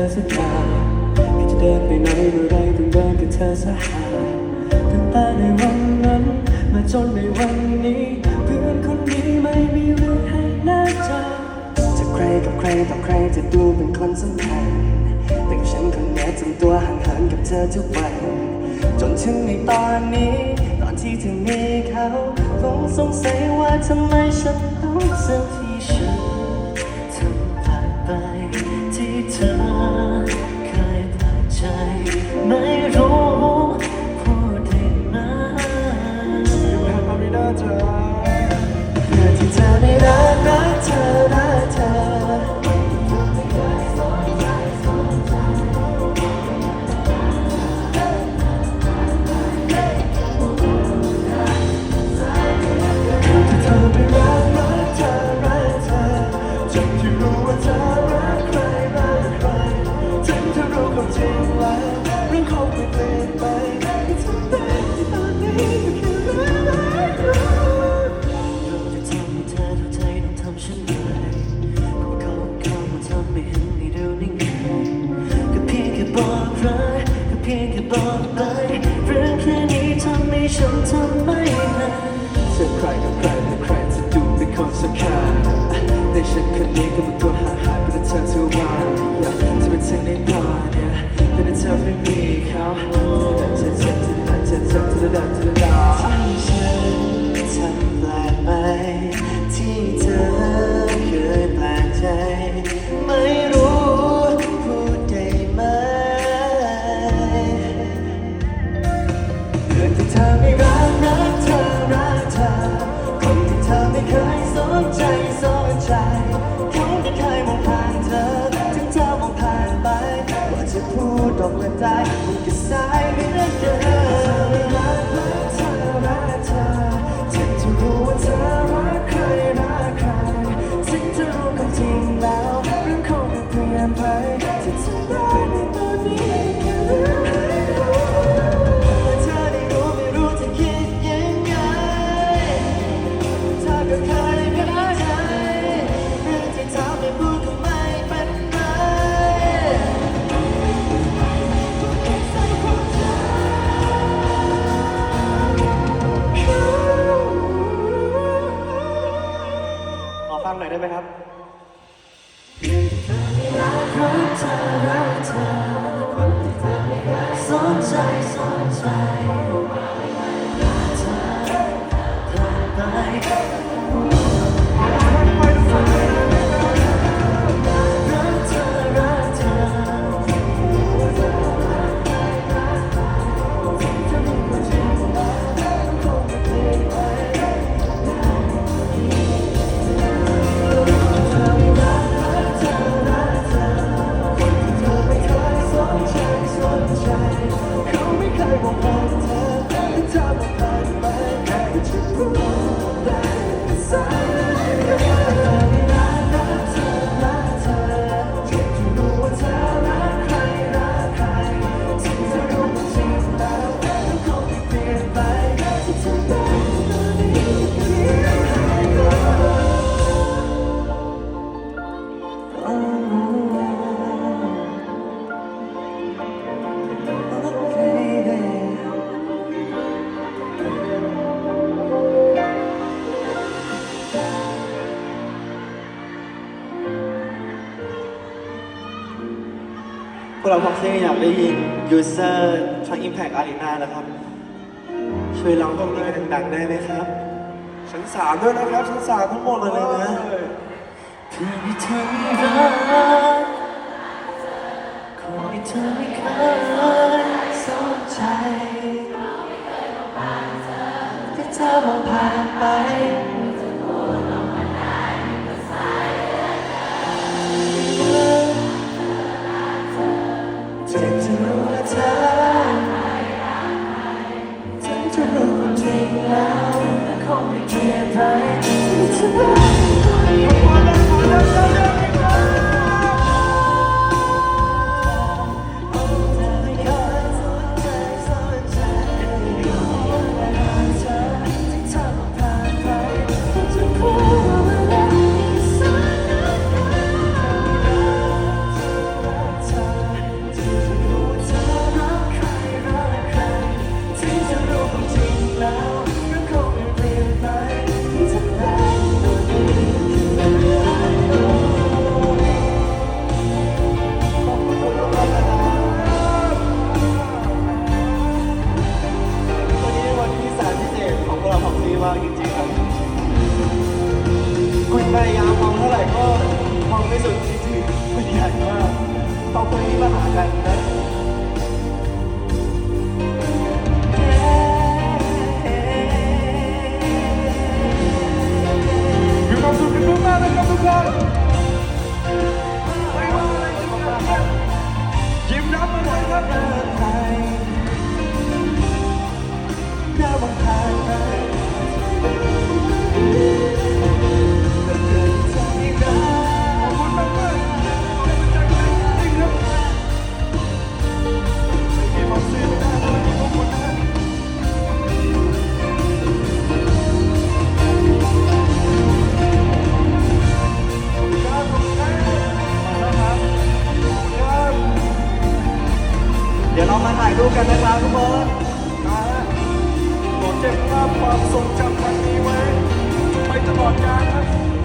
อสักอย่างแค่จะเดินไปไหนเมื่อไรต้องเดินกับเธอสหายตั้งแต่ในวันนั้น มาจนในวันนี้ เพื่อนคนนี้ไม่มีเรื่องให้น่าใจจะใครกับใครต่อใครจะดูเป็นคนสำคัญแต่ฉันคนนี้ทำตัวห่างเหินกับเธอทุกวันจนถึงในตอนนี้ ตอนที่เธอมีเขาคงสงสัยว่าทำไมฉันต้องเสื่อที่ฉัน time so ออกมาได้มันก็สายเหลือเกินรักรักเธอรักเธอฉันจะรู้ว่าเธอรักใครรักใครถึงจะรู้ความจริงแล้วเรื่องคงเปลี่ยนไปที่ทำ อฟังหน่อยได้ไหมครับสนใจสนใจ เขาไม่เคยมองผ่านเธอแต่เธอมองผ่านไปแค่จะพูดได้สาย พวกเราพ็อกซี่อยากได้ยินยูเซอร์ทั้ง Impact Arena นะครับ ช่วยร้องตรงนี้ดังๆได้ไหมครับชั้นสามด้วยนะครับชั้นสามทั้งหมดเลยนะเพื่อนที่เธอไม่รักคนที่เธอไม่เคยสนใจที่เธอมองผ่านไป 我会把爱等 ดูกันนะครับทุกคนมาขอเก็บภาพความทรงจำครั้นี้ไว้ ไปตลอดกาลครับ